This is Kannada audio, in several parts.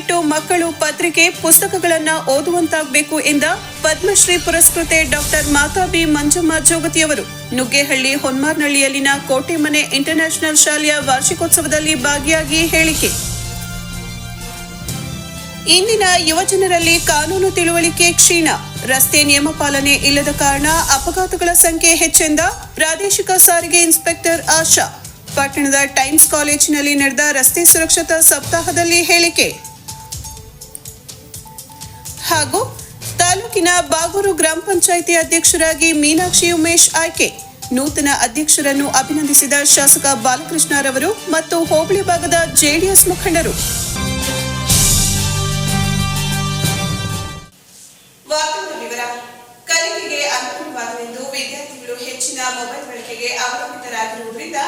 ಬಿಟ್ಟು ಮಕ್ಕಳು ಪತ್ರಿಕೆ, ಪುಸ್ತಕಗಳನ್ನ ಓದುವಂತಾಗಬೇಕು ಎಂದ ಪದ್ಮಶ್ರೀ ಪುರಸ್ಕೃತೆ ಡಾಕ್ಟರ್ ಮಾತಾಬಿ ಮಂಜಮ್ಮ ಜೋಗತಿಯವರು ನುಗ್ಗೇಹಳ್ಳಿ ಹೊನ್ಮಾರ್ನಹಳ್ಳಿಯಲ್ಲಿನ ಕೋಟೆಮನೆ ಇಂಟರ್ನ್ಯಾಷನಲ್ ಶಾಲೆಯ ವಾರ್ಷಿಕೋತ್ಸವದಲ್ಲಿ ಭಾಗಿಯಾಗಿ ಹೇಳಿಕೆ. ಇಂದಿನ ಯುವಜನರಲ್ಲಿ ಕಾನೂನು ತಿಳುವಳಿಕೆ ಕ್ಷೀಣ. ರಸ್ತೆ ನಿಯಮ ಪಾಲನೆ ಇಲ್ಲದ ಕಾರಣ ಅಪಘಾತಗಳ ಸಂಖ್ಯೆ ಹೆಚ್ಚೆಂದ ಪ್ರಾದೇಶಿಕ ಸಾರಿಗೆ ಇನ್ಸ್ಪೆಕ್ಟರ್ ಆಶಾ. ಪಟ್ಟಣದ ಟೈಮ್ಸ್ ಕಾಲೇಜಿನಲ್ಲಿ ನಡೆದ ರಸ್ತೆ ಸುರಕ್ಷತಾ ಸಪ್ತಾಹದಲ್ಲಿ ಹೇಳಿಕೆ. ಹಾಗೂ ತಾಲೂಕಿನ ಬಾಗೂರು ಗ್ರಾಮ ಪಂಚಾಯಿತಿ ಅಧ್ಯಕ್ಷರಾಗಿ ಮೀನಾಕ್ಷಿ ಉಮೇಶ್ ಆಯ್ಕೆ, ನೂತನ ಅಧ್ಯಕ್ಷರನ್ನು ಅಭಿನಂದಿಸಿದ ಶಾಸಕ ಬಾಲಕೃಷ್ಣರವರು ಮತ್ತು ಹೋಬಳಿ ಭಾಗದ ಜೆಡಿಎಸ್ ಮುಖಂಡರು. ಕಲಿಕೆಗೆ ಅನುಕೂಲವಾಗಲೆಂದು ವಿದ್ಯಾರ್ಥಿಗಳು ಹೆಚ್ಚಿನ ಮೊಬೈಲ್ ಬಳಕೆಗೆ ಅವಲಂಬಿತರಾಗಿರುವುದರಿಂದ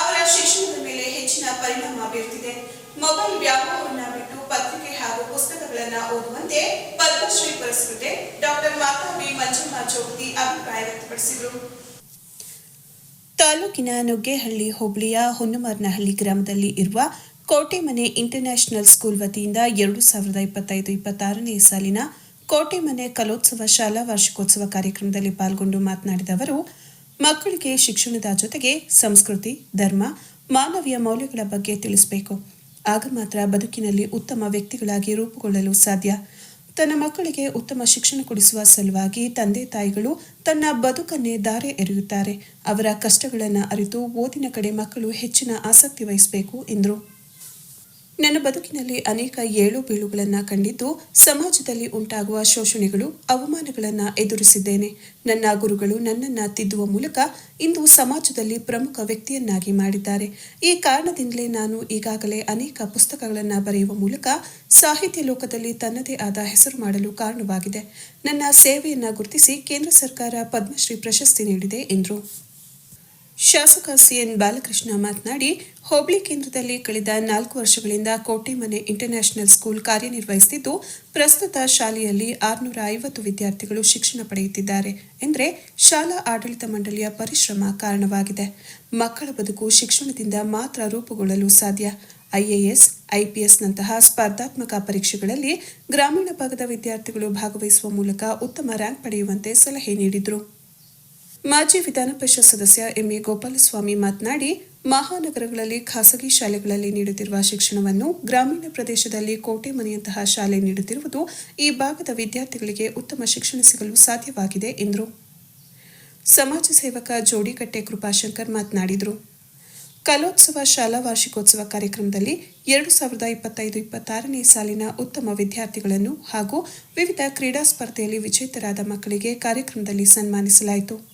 ಅವರ ಶಿಕ್ಷಣದ ಮೇಲೆ ಹೆಚ್ಚಿನ ಪರಿಣಾಮ ಬೀರುತ್ತಿದೆ. ಮೊಬೈಲ್ ವ್ಯಾಮೋಹವನ್ನ ಬಿಟ್ಟು ಪತ್ರಿಕೆ ಹಾಗೂ ಪುಸ್ತಕಗಳನ್ನ ಓದುವಂತೆ ಪದ್ಮಶ್ರೀ ಪುರಸ್ಕೃತೆ ಡಾಕ್ಟರ್ ಮಾತಾಬಿ ಮಂಜಮ್ಮ ಚೌಕಿ ಅಭಿಪ್ರಾಯ ವ್ಯಕ್ತಪಡಿಸಿದರು. ತಾಲೂಕಿನ ನುಗ್ಗೇಹಳ್ಳಿ ಹೋಬಳಿಯ ಹೊನ್ನುಮಾರ್ನಹಳ್ಳಿ ಗ್ರಾಮದಲ್ಲಿ ಇರುವ ಕೋಟೆಮನೆ ಇಂಟರ್ನ್ಯಾಷನಲ್ ಸ್ಕೂಲ್ ವತಿಯಿಂದ ಎರಡು ಸಾವಿರದ ಇಪ್ಪತ್ತೈದು ಇಪ್ಪತ್ತಾರನೇ ಸಾಲಿನ ಕೋಟೆಮನೆ ಕಲೋತ್ಸವ ಶಾಲಾ ವಾರ್ಷಿಕೋತ್ಸವ ಕಾರ್ಯಕ್ರಮದಲ್ಲಿ ಪಾಲ್ಗೊಂಡು ಮಾತನಾಡಿದ ಅವರು, ಮಕ್ಕಳಿಗೆ ಶಿಕ್ಷಣದ ಜೊತೆಗೆ ಸಂಸ್ಕೃತಿ, ಧರ್ಮ, ಮಾನವೀಯ ಮೌಲ್ಯಗಳ ಬಗ್ಗೆ ತಿಳಿಸಬೇಕು. ಆಗ ಮಾತ್ರ ಬದುಕಿನಲ್ಲಿ ಉತ್ತಮ ವ್ಯಕ್ತಿಗಳಾಗಿ ರೂಪುಗೊಳ್ಳಲು ಸಾಧ್ಯ. ತನ್ನ ಮಕ್ಕಳಿಗೆ ಉತ್ತಮ ಶಿಕ್ಷಣ ಕೊಡಿಸುವ ಸಲುವಾಗಿ ತಂದೆ ತಾಯಿಗಳು ತನ್ನ ಬದುಕನ್ನೇ ದಾರೆ ಎರೆಯುತ್ತಾರೆ. ಅವರ ಕಷ್ಟಗಳನ್ನು ಅರಿತು ಓದಿನ ಕಡೆ ಮಕ್ಕಳು ಹೆಚ್ಚಿನ ಆಸಕ್ತಿ ವಹಿಸಬೇಕು ಎಂದರು. ನನ್ನ ಬದುಕಿನಲ್ಲಿ ಅನೇಕ ಏಳು ಬೀಳುಗಳನ್ನು ಕಂಡಿದ್ದು ಸಮಾಜದಲ್ಲಿ ಉಂಟಾಗುವ ಶೋಷಣೆಗಳು, ಅವಮಾನಗಳನ್ನು ಎದುರಿಸಿದ್ದೇನೆ. ನನ್ನ ಗುರುಗಳು ನನ್ನನ್ನು ತಿದ್ದುವ ಮೂಲಕ ಇಂದು ಸಮಾಜದಲ್ಲಿ ಪ್ರಮುಖ ವ್ಯಕ್ತಿಯನ್ನಾಗಿ ಮಾಡಿದ್ದಾರೆ. ಈ ಕಾರಣದಿಂದಲೇ ನಾನು ಈಗಾಗಲೇ ಅನೇಕ ಪುಸ್ತಕಗಳನ್ನು ಬರೆಯುವ ಮೂಲಕ ಸಾಹಿತ್ಯ ಲೋಕದಲ್ಲಿ ತನ್ನದೇ ಆದ ಹೆಸರು ಮಾಡಲು ಕಾರಣವಾಗಿದೆ. ನನ್ನ ಸೇವೆಯನ್ನು ಗುರುತಿಸಿ ಕೇಂದ್ರ ಸರ್ಕಾರ ಪದ್ಮಶ್ರೀ ಪ್ರಶಸ್ತಿ ನೀಡಿದೆ ಎಂದರು. ಶಾಸಕ ಸಿಎನ್ ಬಾಲಕೃಷ್ಣ ಮಾತನಾಡಿ, ಹೋಬಳಿ ಕೇಂದ್ರದಲ್ಲಿ ಕಳೆದ ನಾಲ್ಕು ವರ್ಷಗಳಿಂದ ಕೋಟೆ ಮನೆ ಇಂಟರ್ನ್ಯಾಷನಲ್ ಸ್ಕೂಲ್ ಕಾರ್ಯನಿರ್ವಹಿಸುತ್ತಿದ್ದು ಪ್ರಸ್ತುತ ಶಾಲೆಯಲ್ಲಿ ಆರುನೂರ ಐವತ್ತು ವಿದ್ಯಾರ್ಥಿಗಳು ಶಿಕ್ಷಣ ಪಡೆಯುತ್ತಿದ್ದಾರೆ ಎಂದರೆ ಶಾಲಾ ಆಡಳಿತ ಮಂಡಳಿಯ ಪರಿಶ್ರಮ ಕಾರಣವಾಗಿದೆ. ಮಕ್ಕಳ ಬದುಕು ಶಿಕ್ಷಣದಿಂದ ಮಾತ್ರ ರೂಪುಗೊಳ್ಳಲು ಸಾಧ್ಯ. ಐಎಎಸ್ ಐಪಿಎಸ್ನಂತಹ ಸ್ಪರ್ಧಾತ್ಮಕ ಪರೀಕ್ಷೆಗಳಲ್ಲಿ ಗ್ರಾಮೀಣ ಭಾಗದ ವಿದ್ಯಾರ್ಥಿಗಳು ಭಾಗವಹಿಸುವ ಮೂಲಕ ಉತ್ತಮ ರ್ಯಾಂಕ್ ಪಡೆಯುವಂತೆ ಸಲಹೆ ನೀಡಿದರು. ಮಾಜಿ ವಿಧಾನ ಪರಿಷತ್ ಸದಸ್ಯ ಎಂಎ ಗೋಪಾಲಸ್ವಾಮಿ ಮಾತನಾಡಿ, ಮಹಾನಗರಗಳಲ್ಲಿ ಖಾಸಗಿ ಶಾಲೆಗಳಲ್ಲಿ ನೀಡುತ್ತಿರುವ ಶಿಕ್ಷಣವನ್ನು ಗ್ರಾಮೀಣ ಪ್ರದೇಶದಲ್ಲಿ ಕೋಟೆ ಮನೆಯಂತಹ ಶಾಲೆ ನೀಡುತ್ತಿರುವುದು ಈ ಭಾಗದ ವಿದ್ಯಾರ್ಥಿಗಳಿಗೆ ಉತ್ತಮ ಶಿಕ್ಷಣ ಸಿಗಲು ಸಾಧ್ಯವಾಗಿದೆ ಎಂದರು. ಸಮಾಜ ಸೇವಕ ಜೋಡಿಕಟ್ಟೆ ಕೃಪಾಶಂಕರ್ ಮಾತನಾಡಿದರು. ಕಲೋತ್ಸವ ಶಾಲಾ ವಾರ್ಷಿಕೋತ್ಸವ ಕಾರ್ಯಕ್ರಮದಲ್ಲಿ ಎರಡು ಸಾವಿರದ ಇಪ್ಪತ್ತೈದು ಇಪ್ಪತ್ತಾರನೇ ಸಾಲಿನ ಉತ್ತಮ ವಿದ್ಯಾರ್ಥಿಗಳನ್ನು ಹಾಗೂ ವಿವಿಧ ಕ್ರೀಡಾ ಸ್ಪರ್ಧೆಯಲ್ಲಿ ವಿಜೇತರಾದ ಮಕ್ಕಳಿಗೆ ಕಾರ್ಯಕ್ರಮದಲ್ಲಿ ಸನ್ಮಾನಿಸಲಾಯಿತು.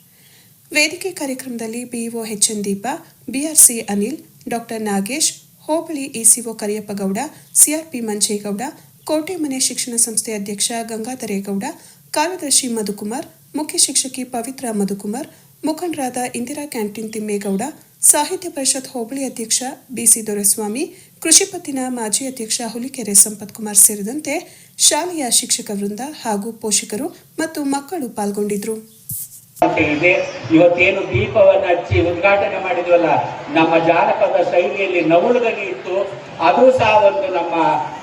ವೇದಿಕೆ ಕಾರ್ಯಕ್ರಮದಲ್ಲಿ BEO HN Deepa, BRC Anil, doctor Nagesh, ಹೋಬಳಿ ಇಸಿಒ ಕರಿಯಪ್ಪಗೌಡ, ಸಿಆರ್ಪಿ ಮಂಜೇಗೌಡ, ಕೋಟೆ ಮನೆ ಶಿಕ್ಷಣ ಸಂಸ್ಥೆ ಅಧ್ಯಕ್ಷ ಗಂಗಾಧರೇಗೌಡ ಕಾರ್ಯದರ್ಶಿ ಮಧುಕುಮಾರ್, ಮುಖ್ಯ ಶಿಕ್ಷಕಿ ಪವಿತ್ರ ಮಧುಕುಮಾರ್, ಮುಖಂಡರಾದ ಇಂದಿರಾ ಕ್ಯಾಂಟೀನ್ ತಿಮ್ಮೇಗೌಡ, ಸಾಹಿತ್ಯ ಪರಿಷತ್ ಹೋಬಳಿ ಅಧ್ಯಕ್ಷ ಬಿಸಿ ದೊರೆಸ್ವಾಮಿ, ಕೃಷಿ ಪತ್ತಿನ ಮಾಜಿ ಅಧ್ಯಕ್ಷ ಹುಲಿಕೆರೆ ಸಂಪತ್ ಕುಮಾರ್ ಸೇರಿದಂತೆ ಶಾಲೆಯ ಶಿಕ್ಷಕ ವೃಂದ ಹಾಗೂ ಪೋಷಕರು ಮತ್ತು ಮಕ್ಕಳು ಪಾಲ್ಗೊಂಡಿದ್ದರು. ಇದೆ. ಇವತ್ತೇನು ದೀಪವನ್ನು ಹಚ್ಚಿ ಉದ್ಘಾಟನೆ ಮಾಡಿದ್ವಲ್ಲ, ನಮ್ಮ ಜಾನಪದ ಶೈಲಿಯಲ್ಲಿ ನವುಳುಗನಿ ಇತ್ತು. ಅದು ಸಹ ಒಂದು ನಮ್ಮ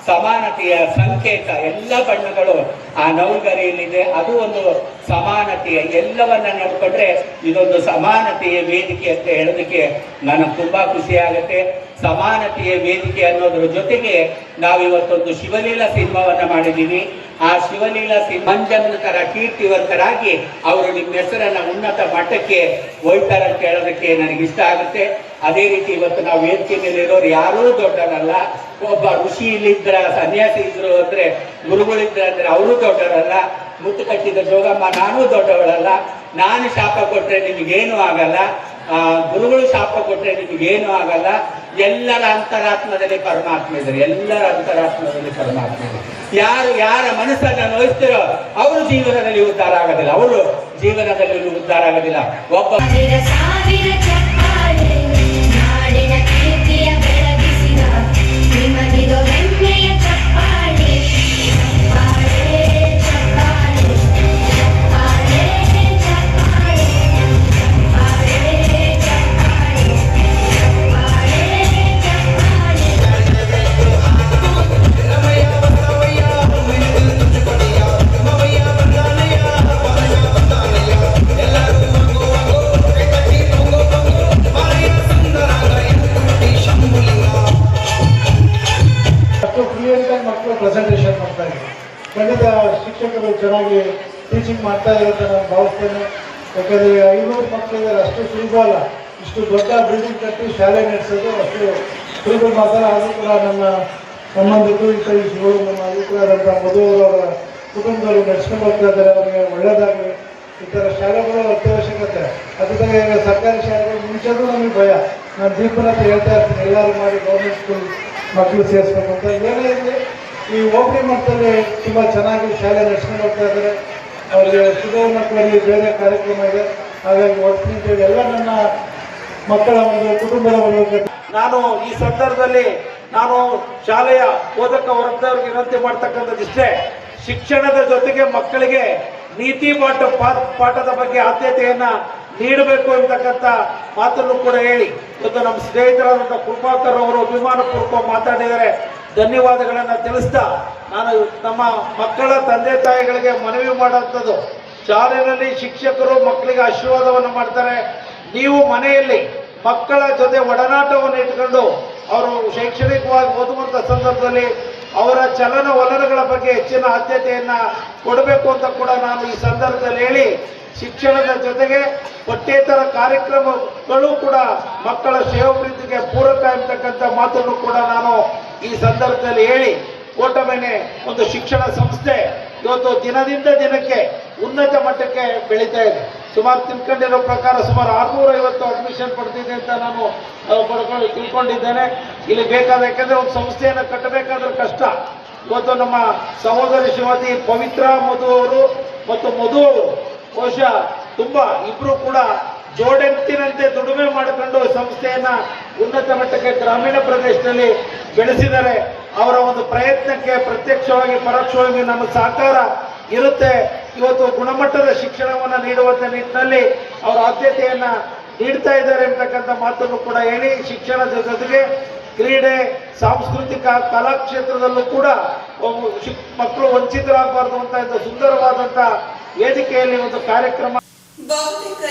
ಸಮಾನತೆಯ ಸಂಕೇತ. ಎಲ್ಲ ಬಣ್ಣಗಳು ಆ ನೌಕರಿಯಲ್ಲಿದೆ. ಅದು ಒಂದು ಸಮಾನತೆಯ, ಎಲ್ಲವನ್ನ ನೋಡಿಕೊಂಡ್ರೆ ಇದೊಂದು ಸಮಾನತೆಯ ವೇದಿಕೆ ಅಂತ ಹೇಳೋದಕ್ಕೆ ನನಗೆ ತುಂಬಾ ಖುಷಿ ಆಗುತ್ತೆ. ಸಮಾನತೆಯ ವೇದಿಕೆ ಅನ್ನೋದ್ರ ಜೊತೆಗೆ ನಾವು ಇವತ್ತೊಂದು ಶಿವಲೀಲ ಸಿನಿಮಾವನ್ನ ಮಾಡಿದ್ದೀವಿ. ಆ ಶಿವಲೀಲ ಮಂಜನಕರ ಕೀರ್ತಿವಂತರಾಗಿ ಅವರು ನಿಮ್ಮ ಹೆಸರನ್ನ ಉನ್ನತ ಮಟ್ಟಕ್ಕೆ ಒಯ್ತಾರೆ ಅಂತ ಹೇಳೋದಕ್ಕೆ ನನಗೆ ಇಷ್ಟ ಆಗುತ್ತೆ. ಅದೇ ರೀತಿ ಇವತ್ತು ನಾವು ವೇದಿಕೆ ಮೇಲೆ ಇರೋರು ಯಾರೂ ದೊಡ್ಡನಲ್ಲ ಒಬ್ಬ ಋಷಿ ಇಲ್ಲಿದ್ರ ಸನ್ಯಾಸಿ ಇದ್ರು ಅಂದ್ರೆ ಗುರುಗಳಿದ್ರ ಅಂದ್ರೆ ಅವರು ದೊಡ್ಡವರಲ್ಲ, ಮುತ್ತು ಕಟ್ಟಿದ ಜೋಗಮ್ಮ ನಾನೂ ದೊಡ್ಡವಳಲ್ಲ. ನಾನು ಶಾಪ ಕೊಟ್ರೆ ನಿಮಗೇನು ಆಗಲ್ಲ. ಗುರುಗಳು ಶಾಪ ಕೊಟ್ರೆ ನಿಮಗೇನು ಆಗಲ್ಲ. ಎಲ್ಲರ ಅಂತರಾತ್ಮದಲ್ಲಿ ಪರಮಾತ್ಮ ಇದ್ದಾರೆ. ಎಲ್ಲರ ಅಂತರಾತ್ಮದಲ್ಲಿ ಪರಮಾತ್ಮ ಯಾರು, ಯಾರ ಮನಸ್ಸನ್ನ ನೋಯಿಸ್ತಿರೋ, ಅವರು ಜೀವನದಲ್ಲಿ ಉದ್ಧಾರ ಆಗೋದಿಲ್ಲ. ಅವರು ಜೀವನದಲ್ಲಿ ಉದ್ಧಾರ ಆಗೋದಿಲ್ಲ. ಒಬ್ಬ ಟೀಚಿಂಗ್ ಇರುತ್ತೆ ಇದ್ದಾರೆ ನಾನು ಭಾವಿಸ್ತೇನೆ ಯಾಕಂದರೆ ಐನೂರು ಮಕ್ಕಳಿದ್ದಾರೆ ಅಷ್ಟು ಸುಲಭ ಅಲ್ಲ. ಇಷ್ಟು ದೊಡ್ಡ ಬಿಲ್ಡಿಂಗ್ ಕಟ್ಟಿ ಶಾಲೆ ನಡೆಸೋದು ಅಷ್ಟು ಸುಲಭ ಮಾತ್ರ. ಆದರೂ ಕೂಡ ನನ್ನ ಸಂಬಂಧಿಕರು ಹಿತೈಷಿಗಳು ನಮ್ಮ ಅಭಿಪ್ರಾಯದಂಥ ಮಧುವರವರ ಕುಟುಂಬದವರು ನಡೆಸ್ಕೊಂಡು ಹೋಗ್ತಾ ಇದ್ದಾರೆ. ಅವರಿಗೆ ಒಳ್ಳೆಯದಾಗಲಿ ಈ ಥರ ಶಾಲೆಗಳು ಅತ್ಯವಶ್ಯಕತೆ. ಅದ್ರ ಈಗ ಸರ್ಕಾರಿ ಶಾಲೆಗಳು ಮುಂಚೆನೂ ನಮಗೆ ಭಯ. ನಾನು ದೀಪನ ಹತ್ರ ಹೇಳ್ತಾ ಇರ್ತೀನಿ. ಎಲ್ಲರೂ ಮಾಡಿ ಗೌರ್ಮೆಂಟ್ ಸ್ಕೂಲ್ ಮಕ್ಕಳು ಸೇರಿಸ್ಬೇಕು ಅಂತ. ಏನೇ ಇರಲಿ, ಈ ಓಪನಿಂಗ್ ಮಟ್ಟದಲ್ಲಿ ತುಂಬ ಚೆನ್ನಾಗಿ ಶಾಲೆ ನಡೆಸ್ಕೊಂಡು ಹೋಗ್ತಾ ಇದ್ದಾರೆ. ಅವರಿಗೆ ಸುಧಾರಣೆ ಕೊಡಲಿ ಬೇರೆ ಕಾರ್ಯಕ್ರಮ ಇದೆ. ಹಾಗಾಗಿ ಒಟ್ಟಿಗೆ ಎಲ್ಲ ನನ್ನ ಮಕ್ಕಳ ಒಂದು ಕುಟುಂಬದ ಒಂದು ನಾನು ಈ ಸಂದರ್ಭದಲ್ಲಿ ನಾನು ಶಾಲೆಯ ಬೋಧಕ ವರ್ಗದವ್ರಿಗೆ ವಿನಂತಿ ಮಾಡ್ತಕ್ಕಂಥದ್ದು ಇಷ್ಟೇ. ಶಿಕ್ಷಣದ ಜೊತೆಗೆ ಮಕ್ಕಳಿಗೆ ನೀತಿ ಪಾಠ ಪಾಠದ ಬಗ್ಗೆ ಆದ್ಯತೆಯನ್ನ ನೀಡಬೇಕು ಎಂಬತಕ್ಕಂಥ ಮಾತನ್ನು ಕೂಡ ಹೇಳಿ. ಇವತ್ತು ನಮ್ಮ ಸ್ನೇಹಿತರಾದಂಥ ಕೃಪಾಕರ್ ಅವರು ಅಭಿಮಾನಪೂರ್ವಕ ಮಾತಾಡಿದರೆ ಧನ್ಯವಾದಗಳನ್ನ ತಿಳಿಸ್ತಾ ನಾನು ನಮ್ಮ ಮಕ್ಕಳ ತಂದೆ ತಾಯಿಗಳಿಗೆ ಮನವಿ ಮಾಡುವಂಥದ್ದು. ಶಾಲೆಯಲ್ಲಿ ಶಿಕ್ಷಕರು ಮಕ್ಕಳಿಗೆ ಆಶೀರ್ವಾದವನ್ನು ಮಾಡ್ತಾರೆ. ನೀವು ಮನೆಯಲ್ಲಿ ಮಕ್ಕಳ ಜೊತೆ ಒಡನಾಟವನ್ನು ಇಟ್ಕೊಂಡು ಅವರು ಶೈಕ್ಷಣಿಕವಾಗಿ ಓದುವಂಥ ಸಂದರ್ಭದಲ್ಲಿ ಅವರ ಚಲನವಲನಗಳ ಬಗ್ಗೆ ಹೆಚ್ಚಿನ ಆದ್ಯತೆಯನ್ನು ಕೊಡಬೇಕು ಅಂತ ಕೂಡ ನಾನು ಈ ಸಂದರ್ಭದಲ್ಲಿ ಹೇಳಿ ಶಿಕ್ಷಣದ ಜೊತೆಗೆ ಪಠ್ಯೇತರ ಕಾರ್ಯಕ್ರಮಗಳು ಕೂಡ ಮಕ್ಕಳ ಸೇವಾಭಿವೃದ್ಧಿಗೆ ಪೂರಕ ಎಂಬತಕ್ಕಂಥ ಮಾತನ್ನು ಕೂಡ ನಾನು ಈ ಸಂದರ್ಭದಲ್ಲಿ ಹೇಳಿ, ಕೋಟಮನೆ ಒಂದು ಶಿಕ್ಷಣ ಸಂಸ್ಥೆ ಇವತ್ತು ದಿನದಿಂದ ದಿನಕ್ಕೆ ಉನ್ನತ ಮಟ್ಟಕ್ಕೆ ಬೆಳೀತಾ ಇದೆ. ಸುಮಾರು ತಿಳ್ಕೊಂಡಿರೋ ಪ್ರಕಾರ ಸುಮಾರು ಆರ್ನೂರ ಐವತ್ತು ಅಡ್ಮಿಷನ್ ಪಡೆದಿದೆ ಅಂತ ನಾನು ಪಡ್ಕೊಂಡು ತಿಳ್ಕೊಂಡಿದ್ದೇನೆ. ಇಲ್ಲಿ ಬೇಕಾದ, ಯಾಕಂದ್ರೆ ಒಂದು ಸಂಸ್ಥೆಯನ್ನು ಕಟ್ಟಬೇಕಾದ್ರೆ ಕಷ್ಟ. ಇವತ್ತು ನಮ್ಮ ಸಹೋದರಿ ಶ್ರೀಮತಿ ಪವಿತ್ರ ಮಧು ಅವರು ಮತ್ತು ಮಧು ಅವರು, ಬಹುಶಃ ತುಂಬಾ ಇಬ್ರು ಕೂಡ ಜೋಡೆತ್ತಿನಂತೆ ದುಡಿಮೆ ಮಾಡಿಕೊಂಡು ಸಂಸ್ಥೆಯನ್ನ ಉನ್ನತ ಮಟ್ಟಕ್ಕೆ ಗ್ರಾಮೀಣ ಪ್ರದೇಶದಲ್ಲಿ ಬೆಳೆಸಿದರೆ ಅವರ ಒಂದು ಪ್ರಯತ್ನಕ್ಕೆ ಪ್ರತ್ಯಕ್ಷವಾಗಿ, ಪರೋಕ್ಷವಾಗಿ ನಮ್ಮ ಸಹಕಾರ ಇರುತ್ತೆ. ಇವತ್ತು ಗುಣಮಟ್ಟದ ಶಿಕ್ಷಣವನ್ನು ನೀಡುವಂತ ನಿಟ್ಟಿನಲ್ಲಿ ಅವರ ಆದ್ಯತೆಯನ್ನ ನೀಡ್ತಾ ಇದ್ದಾರೆ ಎಂಬತಕ್ಕಂಥ ಮಾತನ್ನು ಕೂಡ ಹೇಳಿ, ಶಿಕ್ಷಣದ ಜೊತೆಗೆ ಕ್ರೀಡೆ, ಸಾಂಸ್ಕೃತಿಕ, ಕಲಾ ಕ್ಷೇತ್ರದಲ್ಲೂ ಕೂಡ ಮಕ್ಕಳು ವಂಚಿತರಾಗಬಾರ್ದು ಅಂತ ಇದು ಸುಂದರವಾದಂತ ವೇದಿಕೆಯಲ್ಲಿ ಒಂದು ಕಾರ್ಯಕ್ರಮ ಬಹುತೇಕ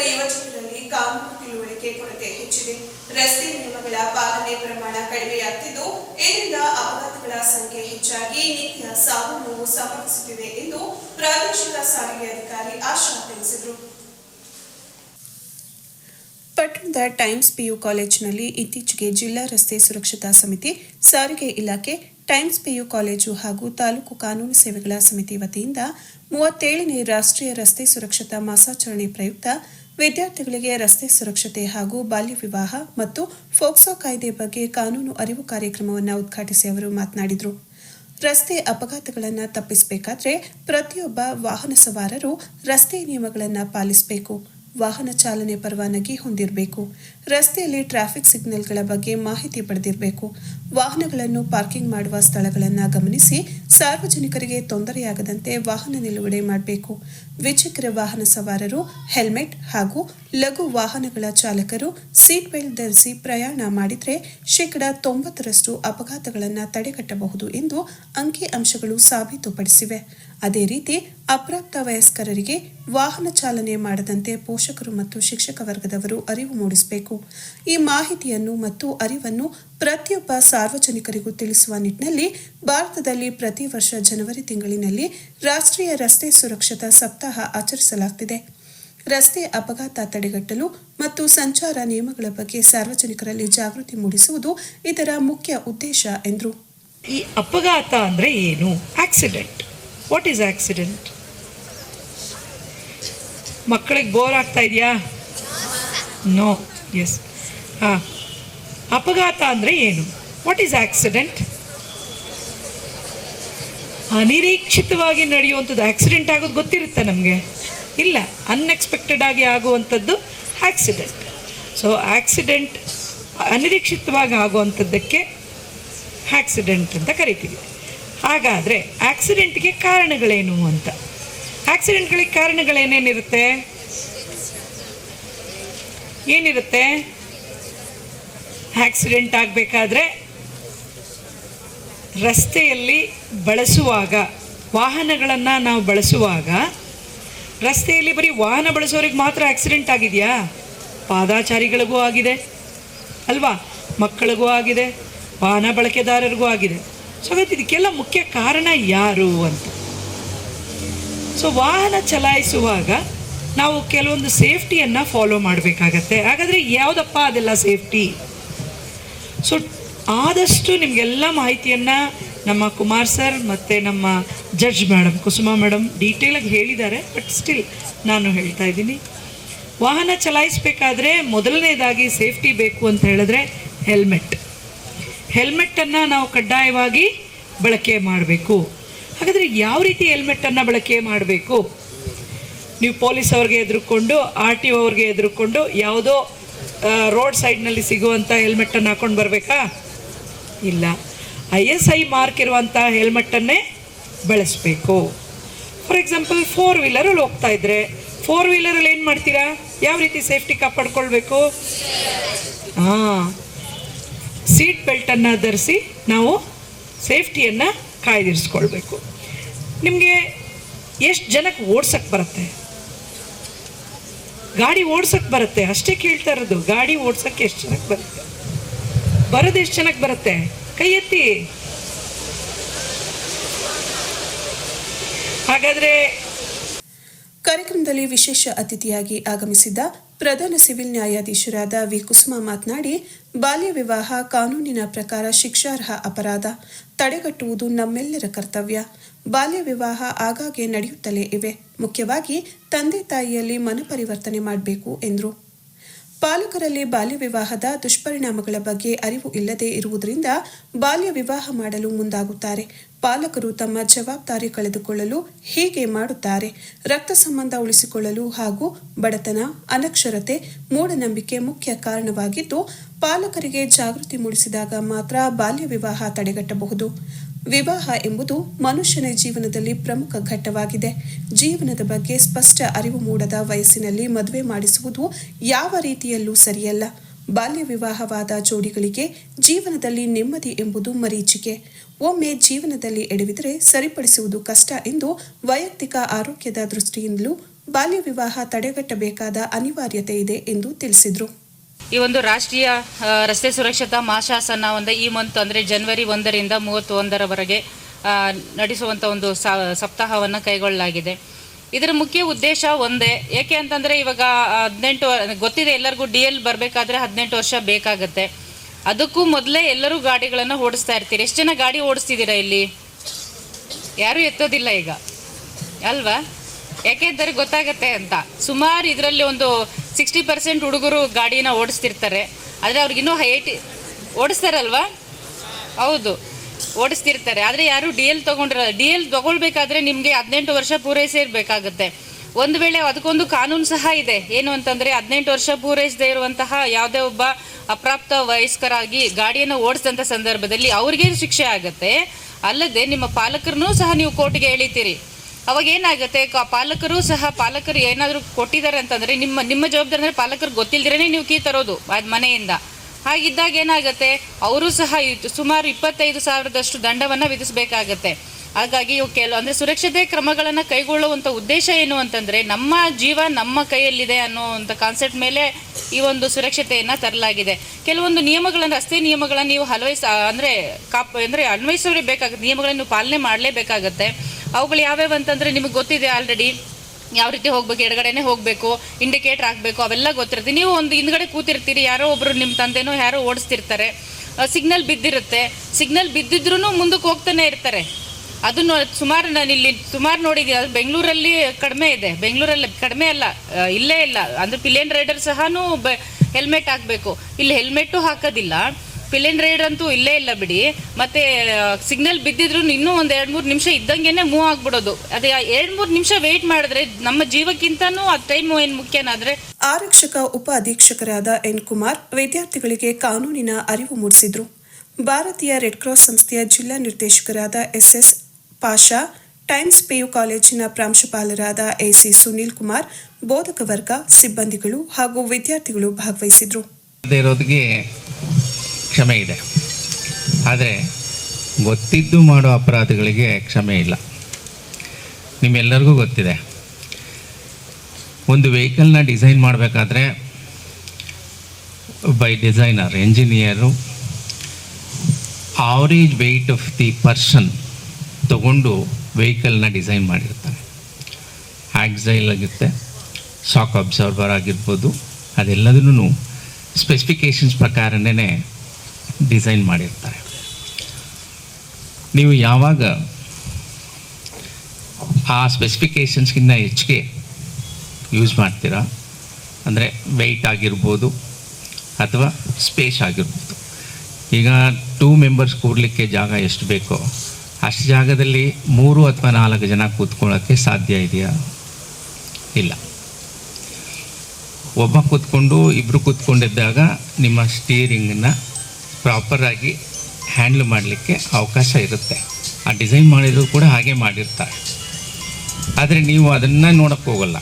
ಕಾನೂನು ತಿಳುವಳಿಕೆ ಕೊರತೆ ಹೆಚ್ಚಿದೆ. ರಸ್ತೆ ನಿಯಮಗಳ ಪಾಲನೆ ಪ್ರಮಾಣ ಕಡಿಮೆಯಾಗ್ತಿದ್ದು, ಇದರಿಂದ ಅಪಘಾತಗಳ ಸಂಖ್ಯೆ ಹೆಚ್ಚಾಗಿ ನಿತ್ಯ ಸಾವು ನೋವು ಸಂಭವಿಸುತ್ತಿದೆ ಎಂದು ಪ್ರಾದೇಶಿಕ ಸಾರಿಗೆ ಅಧಿಕಾರಿ ಆಶಾ ತಿಳಿಸಿದರು. ಪಟ್ಟಣದ ಟೈಮ್ಸ್ ಪಿಯು ಕಾಲೇಜಿನಲ್ಲಿ ಇತ್ತೀಚೆಗೆ ಜಿಲ್ಲಾ ರಸ್ತೆ ಸುರಕ್ಷತಾ ಸಮಿತಿ, ಸಾರಿಗೆ ಇಲಾಖೆ, ಟೈಮ್ಸ್ ಪಿಯು ಕಾಲೇಜು ಹಾಗೂ ತಾಲೂಕು ಕಾನೂನು ಸೇವೆಗಳ ಸಮಿತಿ ವತಿಯಿಂದ ಮೂವತ್ತೇಳನೇ ರಾಷ್ಟ್ರೀಯ ರಸ್ತೆ ಸುರಕ್ಷತಾ ಮಾಸಾಚರಣೆ ಪ್ರಯುಕ್ತ ವಿದ್ಯಾರ್ಥಿಗಳಿಗೆ ರಸ್ತೆ ಸುರಕ್ಷತೆ ಹಾಗೂ ಬಾಲ್ಯ ವಿವಾಹ ಮತ್ತು ಫೋಕ್ಸೋ ಕಾಯ್ದೆ ಬಗ್ಗೆ ಕಾನೂನು ಅರಿವು ಕಾರ್ಯಕ್ರಮವನ್ನು ಉದ್ಘಾಟಿಸಿ ಅವರು ಮಾತನಾಡಿದರು. ರಸ್ತೆ ಅಪಘಾತಗಳನ್ನು ತಪ್ಪಿಸಬೇಕಾದ್ರೆ ಪ್ರತಿಯೊಬ್ಬ ವಾಹನ ಸವಾರರು ರಸ್ತೆ ನಿಯಮಗಳನ್ನು ಪಾಲಿಸಬೇಕು. ವಾಹನ ಚಾಲನೆ ಪರವಾನಗಿ ಹೊಂದಿರಬೇಕು. ರಸ್ತೆಯಲ್ಲಿ ಟ್ರಾಫಿಕ್ ಸಿಗ್ನಲ್ಗಳ ಬಗ್ಗೆ ಮಾಹಿತಿ ಪಡೆದಿರಬೇಕು. ವಾಹನಗಳನ್ನು ಪಾರ್ಕಿಂಗ್ ಮಾಡುವ ಸ್ಥಳಗಳನ್ನು ಗಮನಿಸಿ ಸಾರ್ವಜನಿಕರಿಗೆ ತೊಂದರೆಯಾಗದಂತೆ ವಾಹನ ನಿಲುಗಡೆ ಮಾಡಬೇಕು. ದ್ವಿಚಕ್ರ ವಾಹನ ಸವಾರರು, ಹೆಲ್ಮೆಟ್ ಹಾಗೂ ಲಘು ವಾಹನಗಳ ಚಾಲಕರು ಸೀಟ್ ಬೆಲ್ಟ್ ಧರಿಸಿ ಪ್ರಯಾಣ ಮಾಡಿದರೆ ಶೇಕಡ ತೊಂಬತ್ತರಷ್ಟು ಅಪಘಾತಗಳನ್ನು ತಡೆಗಟ್ಟಬಹುದು ಎಂದು ಅಂಕಿ ಅಂಶಗಳು ಸಾಬೀತುಪಡಿಸಿವೆ. ಅದೇ ರೀತಿ ಅಪ್ರಾಪ್ತ ವಯಸ್ಕರರಿಗೆ ವಾಹನ ಚಾಲನೆ ಮಾಡದಂತೆ ಪೋಷಕರು ಮತ್ತು ಶಿಕ್ಷಕ ವರ್ಗದವರು ಅರಿವು ಮೂಡಿಸಬೇಕು. ಈ ಮಾಹಿತಿಯನ್ನು ಮತ್ತು ಅರಿವನ್ನು ಪ್ರತಿಯೊಬ್ಬ ಸಾರ್ವಜನಿಕರಿಗೂ ತಿಳಿಸುವ ನಿಟ್ಟಿನಲ್ಲಿ ಭಾರತದಲ್ಲಿ ಪ್ರತಿ ವರ್ಷ ಜನವರಿ ತಿಂಗಳಿನಲ್ಲಿ ರಾಷ್ಟ್ರೀಯ ರಸ್ತೆ ಸುರಕ್ಷತಾ ಸಪ್ತಾಹ ಆಚರಿಸಲಾಗುತ್ತಿದೆ ರಸ್ತೆ ಅಪಘಾತ ತಡೆಗಟ್ಟಲು ಮತ್ತು ಸಂಚಾರ ನಿಯಮಗಳ ಬಗ್ಗೆ ಸಾರ್ವಜನಿಕರಲ್ಲಿ ಜಾಗೃತಿ ಮೂಡಿಸುವುದು ಇದರ ಮುಖ್ಯ ಉದ್ದೇಶ, ಎಂದರು. ಈ ಅಪಘಾತ ಅಂದರೆ ಏನು? ಆಕ್ಸಿಡೆಂಟ್ ವಾಟ್ ಈಸ್ ಆಕ್ಸಿಡೆಂಟ್ ಮಕ್ಕಳಿಗೆ ಬೋರ್ ಆಗ್ತಾ ಇದೆಯಾ? ನೋ ಎಸ್ ಹಾಂ ಅಪಘಾತ ಅಂದರೆ ಏನು? ವಾಟ್ ಈಸ್ ಆಕ್ಸಿಡೆಂಟ್ ಅನಿರೀಕ್ಷಿತವಾಗಿ ನಡೆಯುವಂಥದ್ದು ಆಕ್ಸಿಡೆಂಟ್ ಆಗೋದು ಗೊತ್ತಿರುತ್ತೆ ನಮಗೆ? ಇಲ್ಲ ಅನ್ಎಕ್ಸ್ಪೆಕ್ಟೆಡ್ ಆಗಿ ಆಗುವಂಥದ್ದು ಆಕ್ಸಿಡೆಂಟ್ ಸೊ ಆಕ್ಸಿಡೆಂಟ್ ಅನಿರೀಕ್ಷಿತವಾಗಿ ಆಗುವಂಥದ್ದಕ್ಕೆ ಆಕ್ಸಿಡೆಂಟ್ ಅಂತ ಕರಿತೀವಿ. ಹಾಗಾದರೆ ಆಕ್ಸಿಡೆಂಟ್ಗೆ ಕಾರಣಗಳೇನು ಅಂತ? ಆಕ್ಸಿಡೆಂಟ್ಗಳಿಗೆ ಕಾರಣಗಳೇನೇನಿರುತ್ತೆ? ಏನಿರುತ್ತೆ? ಆಕ್ಸಿಡೆಂಟ್ ಆಗಬೇಕಾದ್ರೆ ರಸ್ತೆಯಲ್ಲಿ ಬಳಸುವಾಗ, ವಾಹನಗಳನ್ನು ನಾವು ಬಳಸುವಾಗ, ರಸ್ತೆಯಲ್ಲಿ ಬರೀ ವಾಹನ ಬಳಸೋರಿಗೆ ಮಾತ್ರ ಆಕ್ಸಿಡೆಂಟ್ ಆಗಿದೆಯಾ? ಪಾದಾಚಾರಿಗಳಿಗೂ ಆಗಿದೆ, ಅಲ್ವಾ? ಮಕ್ಕಳಿಗೂ ಆಗಿದೆ, ವಾಹನ ಬಳಕೆದಾರರಿಗೂ ಆಗಿದೆ. ಸೊ ಹಾಗಾದ್ರೆ ಇದಕ್ಕೆಲ್ಲ ಮುಖ್ಯ ಕಾರಣ ಯಾರು ಅಂತ? ಸೊ ವಾಹನ ಚಲಾಯಿಸುವಾಗ ನಾವು ಕೆಲವೊಂದು ಸೇಫ್ಟಿಯನ್ನು ಫಾಲೋ ಮಾಡಬೇಕಾಗತ್ತೆ. ಹಾಗಾದರೆ ಯಾವುದಪ್ಪ ಅದೆಲ್ಲ ಸೇಫ್ಟಿ? ಸೊ ಆದಷ್ಟು ನಿಮಗೆಲ್ಲ ಮಾಹಿತಿಯನ್ನು ನಮ್ಮ ಕುಮಾರ್ ಸರ್ ಮತ್ತು ನಮ್ಮ ಜಡ್ಜ್ ಮೇಡಮ್, ಕುಸುಮಾ ಮೇಡಮ್ ಡೀಟೇಲಾಗಿ ಹೇಳಿದ್ದಾರೆ. ಬಟ್ ಸ್ಟಿಲ್ ನಾನು ಹೇಳ್ತಾ ಇದ್ದೀನಿ. ವಾಹನ ಚಲಾಯಿಸಬೇಕಾದ್ರೆ ಮೊದಲನೇದಾಗಿ ಸೇಫ್ಟಿ ಬೇಕು ಅಂತ ಹೇಳಿದ್ರೆ ಹೆಲ್ಮೆಟ್. ಹೆಲ್ಮೆಟ್ಟನ್ನು ನಾವು ಕಡ್ಡಾಯವಾಗಿ ಬಳಕೆ ಮಾಡಬೇಕು. ಹಾಗಾದರೆ ಯಾವ ರೀತಿ ಹೆಲ್ಮೆಟ್ಟನ್ನು ಬಳಕೆ ಮಾಡಬೇಕು? ನೀವು ಪೊಲೀಸ್ ಅವ್ರಿಗೆ ಎದುರುಕೊಂಡು, ಆರ್ ಟಿ ಒ ಅವ್ರಿಗೆ ಎದುರುಕೊಂಡು ಯಾವುದೋ ರೋಡ್ ಸೈಡ್ನಲ್ಲಿ ಸಿಗುವಂಥ ಹೆಲ್ಮೆಟ್ಟನ್ನು ಹಾಕೊಂಡು ಬರಬೇಕಾ? ಇಲ್ಲ. ಐ ಎಸ್ ಐ ಮಾರ್ಕ್ ಇರುವಂಥ ಹೆಲ್ಮೆಟ್ಟನ್ನೇ ಬಳಸಬೇಕು. ಫಾರ್ ಎಕ್ಸಾಂಪಲ್, ಫೋರ್ ವೀಲರಲ್ಲಿ ಹೋಗ್ತಾ ಇದ್ರೆ, ಫೋರ್ ವೀಲರಲ್ಲಿ ಏನು ಮಾಡ್ತೀರಾ? ಯಾವ ರೀತಿ ಸೇಫ್ಟಿ ಕಾಪಾಡ್ಕೊಳ್ಬೇಕು? ಹಾಂ. ಸೀಟ್ ಬೆಲ್ಟನ್ನು ಧರಿಸಿ ನಾವು ಸೇಫ್ಟಿಯನ್ನು ಕಾಯ್ದಿರಿಸ್ಕೊಳ್ಬೇಕು. ನಿಮಗೆ ಎಷ್ಟು ಜನಕ್ಕೆ ಓಡ್ಸಕ್ಕೆ ಬರುತ್ತೆ? ಗಾಡಿ ಓಡ್ಸಕ್ ಬರುತ್ತೆ, ಅಷ್ಟೇ ಕೇಳ್ತಾ ಇರೋದು, ಗಾಡಿ ಓಡ್ಸಕ್ಕೆ ಎಷ್ಟು ಚೆನ್ನಾಗಿ ಬರುತ್ತೆ? ಬರೋದು ಎಷ್ಟು ಚೆನ್ನಾಗಿ ಬರುತ್ತೆ? ಕೈ ಎತ್ತಿ. ಹಾಗಾದ್ರೆ ಕಾರ್ಯಕ್ರಮದಲ್ಲಿ ವಿಶೇಷ ಅತಿಥಿಯಾಗಿ ಆಗಮಿಸಿದ್ದ ಪ್ರಧಾನ ಸಿವಿಲ್ ನ್ಯಾಯಾಧೀಶರಾದ ವಿ. ಕುಸುಮಾ ಮಾತನಾಡಿ, ಬಾಲ್ಯ ವಿವಾಹ ಕಾನೂನಿನ ಪ್ರಕಾರ ಶಿಕ್ಷಾರ್ಹ ಅಪರಾಧ, ತಡೆಗಟ್ಟುವುದು ನಮ್ಮೆಲ್ಲರ ಕರ್ತವ್ಯ. ಬಾಲ್ಯ ವಿವಾಹ ಆಗಾಗ್ಗೆ ನಡೆಯುತ್ತಲೇ ಇವೆ. ಮುಖ್ಯವಾಗಿ ತಂದೆ ತಾಯಿಯಲ್ಲಿ ಮನಪರಿವರ್ತನೆ ಮಾಡಬೇಕು ಎಂದರು. ಪಾಲಕರಲ್ಲಿ ಬಾಲ್ಯ ವಿವಾಹದ ದುಷ್ಪರಿಣಾಮಗಳ ಬಗ್ಗೆ ಅರಿವು ಇಲ್ಲದೆ ಇರುವುದರಿಂದ ಬಾಲ್ಯ ವಿವಾಹ ಮಾಡಲು ಮುಂದಾಗುತ್ತಾರೆ. ಪಾಲಕರು ತಮ್ಮ ಜವಾಬ್ದಾರಿ ಕಳೆದುಕೊಳ್ಳಲು ಹೀಗೆ ಮಾಡುತ್ತಾರೆ. ರಕ್ತ ಸಂಬಂಧ ಉಳಿಸಿಕೊಳ್ಳಲು ಹಾಗೂ ಬಡತನ, ಅನಕ್ಷರತೆ, ಮೂಢನಂಬಿಕೆ ಮುಖ್ಯ ಕಾರಣವಾಗಿದ್ದು ಪಾಲಕರಿಗೆ ಜಾಗೃತಿ ಮೂಡಿಸಿದಾಗ ಮಾತ್ರ ಬಾಲ್ಯ ವಿವಾಹ ತಡೆಗಟ್ಟಬಹುದು. ವಿವಾಹ ಎಂಬುದು ಮನುಷ್ಯನ ಜೀವನದಲ್ಲಿ ಪ್ರಮುಖ ಘಟ್ಟವಾಗಿದೆ. ಜೀವನದ ಬಗ್ಗೆ ಸ್ಪಷ್ಟ ಅರಿವು ಮೂಡದ ವಯಸ್ಸಿನಲ್ಲಿ ಮದುವೆ ಮಾಡಿಸುವುದು ಯಾವ ರೀತಿಯಲ್ಲೂ ಸರಿಯಲ್ಲ. ಬಾಲ್ಯ ವಿವಾಹವಾದ ಜೋಡಿಗಳಿಗೆ ಜೀವನದಲ್ಲಿ ನೆಮ್ಮದಿ ಎಂಬುದು ಮರೀಚಿಕೆ. ಒಮ್ಮೆ ಜೀವನದಲ್ಲಿ ಎಡವಿದರೆ ಸರಿಪಡಿಸುವುದು ಕಷ್ಟ ಎಂದು ವೈಯಕ್ತಿಕ ಆರೋಗ್ಯದ ದೃಷ್ಟಿಯಿಂದಲೂ ಬಾಲ್ಯ ವಿವಾಹ ತಡೆಗಟ್ಟಬೇಕಾದ ಅನಿವಾರ್ಯತೆ ಇದೆ ಎಂದು ತಿಳಿಸಿದರು. ಈ ಒಂದು ರಾಷ್ಟ್ರೀಯ ರಸ್ತೆ ಸುರಕ್ಷತಾ ಮಾಸಾಸನ ಒಂದು ಈ ಮಂತ್ ಅಂದರೆ ಜನವರಿ ಒಂದರಿಂದ ಮೂವತ್ತೊಂದರವರೆಗೆ ನಡೆಸುವಂಥ ಒಂದು ಸಪ್ತಾಹವನ್ನು ಕೈಗೊಳ್ಳಲಾಗಿದೆ. ಇದರ ಮುಖ್ಯ ಉದ್ದೇಶ ಒಂದೇ. ಏಕೆ ಅಂತಂದರೆ ಇವಾಗ ಹದಿನೆಂಟು ಗೊತ್ತಿದೆ ಎಲ್ಲರಿಗೂ ಡಿ ಎಲ್ ಬರಬೇಕಾದ್ರೆ ಹದಿನೆಂಟು ವರ್ಷ ಬೇಕಾಗುತ್ತೆ. ಅದಕ್ಕೂ ಮೊದಲೇ ಎಲ್ಲರೂ ಗಾಡಿಗಳನ್ನು ಓಡಿಸ್ತಾ ಇರ್ತೀರಿ. ಎಷ್ಟು ಜನ ಗಾಡಿ ಓಡಿಸ್ತಿದ್ದೀರಾ ಇಲ್ಲಿ? ಯಾರೂ ಎತ್ತೋದಿಲ್ಲ ಈಗ. ಅಲ್ವಾ? ಯಾಕೆಂದರೆ ಗೊತ್ತಾಗತ್ತೆ ಅಂತ. ಸುಮಾರು ಇದರಲ್ಲಿ ಒಂದು ಸಿಕ್ಸ್ಟಿ ಪರ್ಸೆಂಟ್ ಹುಡುಗರು ಗಾಡಿನ ಓಡಿಸ್ತಿರ್ತಾರೆ. ಆದರೆ ಅವ್ರಿಗಿನ್ನೂ ಏಯ್ಟಿ ಓಡಿಸ್ತಾರಲ್ವಾ? ಹೌದು, ಓಡಿಸ್ತಿರ್ತಾರೆ. ಆದರೆ ಯಾರು ಡಿ ಎಲ್ ತೊಗೊಂಡಿರಲ್ಲ. ಡಿ ಎಲ್ ತೊಗೊಳ್ಬೇಕಾದ್ರೆ ನಿಮಗೆ ಹದಿನೆಂಟು ವರ್ಷ ಪೂರೈಸಿರಬೇಕಾಗುತ್ತೆ ಒಂದು ವೇಳೆ ಅದಕ್ಕೊಂದು ಕಾನೂನು ಸಹ ಇದೆ. ಏನು ಅಂತಂದರೆ ಹದಿನೆಂಟು ವರ್ಷ ಪೂರೈಸದೇ ಇರುವಂತಹ ಯಾವುದೇ ಒಬ್ಬ ಅಪ್ರಾಪ್ತ ವಯಸ್ಕರಾಗಿ ಗಾಡಿಯನ್ನು ಓಡಿಸಿದಂಥ ಸಂದರ್ಭದಲ್ಲಿ ಅವ್ರಿಗೇನು ಶಿಕ್ಷೆ ಆಗುತ್ತೆ. ಅಲ್ಲದೆ ನಿಮ್ಮ ಪಾಲಕರನ್ನೂ ಸಹ ನೀವು ಕೋರ್ಟ್ಗೆ ಎಳಿತೀರಿ. ಅವಾಗ ಏನಾಗುತ್ತೆ ಪಾಲಕರು ಸಹ ಪಾಲಕರು ಏನಾದರೂ ಕೊಟ್ಟಿದ್ದಾರೆ ಅಂತಂದರೆ ನಿಮ್ಮ ನಿಮ್ಮ ಜವಾಬ್ದಾರಿ ಅಂದರೆ ಪಾಲಕರು ಗೊತ್ತಿಲ್ದಿರೇ ನೀವು ಕೀ ತರೋದು ಅದು ಮನೆಯಿಂದ. ಹಾಗಿದ್ದಾಗ ಏನಾಗುತ್ತೆ, ಅವರು ಸಹ ಸುಮಾರು ಇಪ್ಪತ್ತೈದು ಸಾವಿರದಷ್ಟು ದಂಡವನ್ನು ವಿಧಿಸಬೇಕಾಗತ್ತೆ. ಹಾಗಾಗಿ ಕೆಲವು ಅಂದರೆ ಸುರಕ್ಷತೆ ಕ್ರಮಗಳನ್ನು ಕೈಗೊಳ್ಳುವಂಥ ಉದ್ದೇಶ ಏನು ಅಂತಂದರೆ ನಮ್ಮ ಜೀವ ನಮ್ಮ ಕೈಯಲ್ಲಿದೆ ಅನ್ನೋವಂಥ ಕಾನ್ಸೆಪ್ಟ್ ಮೇಲೆ ಈ ಒಂದು ಸುರಕ್ಷತೆಯನ್ನು ತರಲಾಗಿದೆ. ಕೆಲವೊಂದು ನಿಯಮಗಳನ್ನು, ರಸ್ತೆ ನಿಯಮಗಳನ್ನು ನೀವು ಹಲವೈಸ ಅಂದರೆ ಕಾಪ್, ಅಂದರೆ ಅನ್ವಯಿಸಲೇಬೇಕಾಗುತ್ತೆ ನಿಯಮಗಳನ್ನು ನೀವು ಪಾಲನೆ ಮಾಡಲೇಬೇಕಾಗತ್ತೆ. ಅವುಗಳು ಯಾವ್ಯಾವ ಅಂತಂದರೆ ನಿಮಗೆ ಗೊತ್ತಿದೆ ಆಲ್ರೆಡಿ ಯಾವ ರೀತಿ ಹೋಗ್ಬೇಕು, ಎಡಗಡೆನೆ ಹೋಗಬೇಕು ಇಂಡಿಕೇಟರ್ ಹಾಕಬೇಕು, ಅವೆಲ್ಲ ಗೊತ್ತಿರುತ್ತೆ. ನೀವು ಒಂದು ಹಿಂದ್ಗಡೆ ಕೂತಿರ್ತೀರಿ, ಯಾರೋ ಒಬ್ರು ನಿಮ್ಮ ತಂದೆನೋ, ಯಾರೋ ಓಡಿಸ್ತಿರ್ತಾರೆ. ಸಿಗ್ನಲ್ ಬಿದ್ದಿರುತ್ತೆ. ಸಿಗ್ನಲ್ ಬಿದ್ದಿದ್ರೂ ಮುಂದಕ್ಕೆ ಹೋಗ್ತಾನೆ ಇರ್ತಾರೆ. ಅದನ್ನು ಸುಮಾರು ನಾನು ಇಲ್ಲಿ, ಸುಮಾರು ನೋಡಿದ್ದೀನಿ ಅದು ಬೆಂಗಳೂರಲ್ಲಿ ಕಡಿಮೆ ಇದೆ. ಬೆಂಗಳೂರಲ್ಲಿ ಕಡಿಮೆ ಅಲ್ಲ. ಇಲ್ಲೇ ಇಲ್ಲ. ಅಂದರೆ ಪಿಲಿಯನ್ ರೈಡರ್ ಸಹನೂ ಹೆಲ್ಮೆಟ್ ಹಾಕಬೇಕು. ಇಲ್ಲಿ ಹೆಲ್ಮೆಟ್ಟು ಹಾಕೋದಿಲ್ಲ. ಪಿಲಿಯನ್ ರೈಡ್ ಅಂತೂ ಇಲ್ಲೇ ಇಲ್ಲ ಬಿಡಿ. ಮತ್ತೆ ಸಿಗ್ನಲ್ ಬಿದ್ದಿದ್ರು ಇನ್ನೂ ಒಂದು ಎರಡು ಮೂರು ನಿಮಿಷ ಇದ್ದಂಗೆನೆ ಮೂವ್ ಆಗ್ಬಿಡೋದು. ಅದೇ ಎರಡು ಮೂರು ನಿಮಿಷ ವೇಟ್ ಮಾಡಿದ್ರೆ ನಮ್ಮ ಜೀವಕ್ಕಿಂತನೂ ಆ ಟೈಮ್ ಏನು ಮುಖ್ಯನಾದ್ರೆ ಆರಕ್ಷಕ ಉಪ ಅಧೀಕ್ಷಕರಾದ ಎನ್ ಕುಮಾರ್ ವಿದ್ಯಾರ್ಥಿಗಳಿಗೆ ಕಾನೂನಿನ ಅರಿವು ಮೂಡಿಸಿದ್ರು. ಭಾರತೀಯ ರೆಡ್ ಕ್ರಾಸ್ ಸಂಸ್ಥೆಯ ಜಿಲ್ಲಾ ನಿರ್ದೇಶಕರಾದ S S Pasha Times PU ಕಾಲೇಜಿನ ಪ್ರಾಂಶುಪಾಲರಾದ ಎಸಿ ಸುನೀಲ್ ಕುಮಾರ್ ಬೋಧಕ ವರ್ಗ ಸಿಬ್ಬಂದಿಗಳು ಹಾಗೂ ವಿದ್ಯಾರ್ಥಿಗಳು ಭಾಗವಹಿಸಿದ್ರು. ಕ್ಷಮೆ ಇದೆ. ಆದರೆ ಗೊತ್ತಿದ್ದು ಮಾಡೋ ಅಪರಾಧಗಳಿಗೆ ಕ್ಷಮೆ ಇಲ್ಲ. ನಿಮ್ಮೆಲ್ಲರಿಗೂ ಗೊತ್ತಿದೆ. ಒಂದು ವೆಹಿಕಲ್ನ ಡಿಸೈನ್ ಮಾಡಬೇಕಾದ್ರೆ by designer engineer average weight of the person ತಗೊಂಡು ವೆಹಿಕಲ್ನ ಡಿಸೈನ್ ಮಾಡಿರ್ತಾರೆ. ಆಕ್ಸೈಲ್ ಆಗಿರುತ್ತೆ ಶಾಕ್ ಅಬ್ಸರ್ವರ್ ಆಗಿರ್ಬೋದು, ಅದೆಲ್ಲದನ್ನು ಸ್ಪೆಸಿಫಿಕೇಷನ್ಸ್ ಪ್ರಕಾರನೇ ಡಿಸೈನ್ ಮಾಡಿರ್ತಾರೆ. ನೀವು ಯಾವಾಗ ಆ ಸ್ಪೆಸಿಫಿಕೇಷನ್ಸ್ಗಿಂತ ಹೆಚ್ಚಿಗೆ ಯೂಸ್ ಮಾಡ್ತೀರಾ? ಅಂದರೆ ವೆಯ್ಟ್ ಆಗಿರ್ಬೋದು ಅಥವಾ ಸ್ಪೇಸ್ ಆಗಿರ್ಬೋದು. ಈಗ ಟೂ ಮೆಂಬರ್ಸ್ ಕೂಡಲಿಕ್ಕೆ ಜಾಗ ಎಷ್ಟು ಬೇಕೋ ಅಷ್ಟು ಜಾಗದಲ್ಲಿ ಮೂರು ಅಥವಾ ನಾಲ್ಕು ಜನ ಕೂತ್ಕೊಳ್ಳೋಕ್ಕೆ ಸಾಧ್ಯ ಇದೆಯಾ? ಇಲ್ಲ. ಒಬ್ಬ ಕೂತ್ಕೊಂಡು ಇಬ್ಬರು ಕೂತ್ಕೊಂಡಿದ್ದಾಗ ನಿಮ್ಮ ಸ್ಟೀರಿಂಗನ್ನು ಪ್ರಾಪರಾಗಿ ಹ್ಯಾಂಡ್ಲ್ ಮಾಡಲಿಕ್ಕೆ ಅವಕಾಶ ಇರುತ್ತೆ. ಆ ಡಿಸೈನ್ ಮಾಡಿದ್ರು ಕೂಡ ಹಾಗೆ ಮಾಡಿರ್ತಾರೆ. ಆದರೆ ನೀವು ಅದನ್ನು ನೋಡೋಕ್ಕೆ ಹೋಗಲ್ಲ.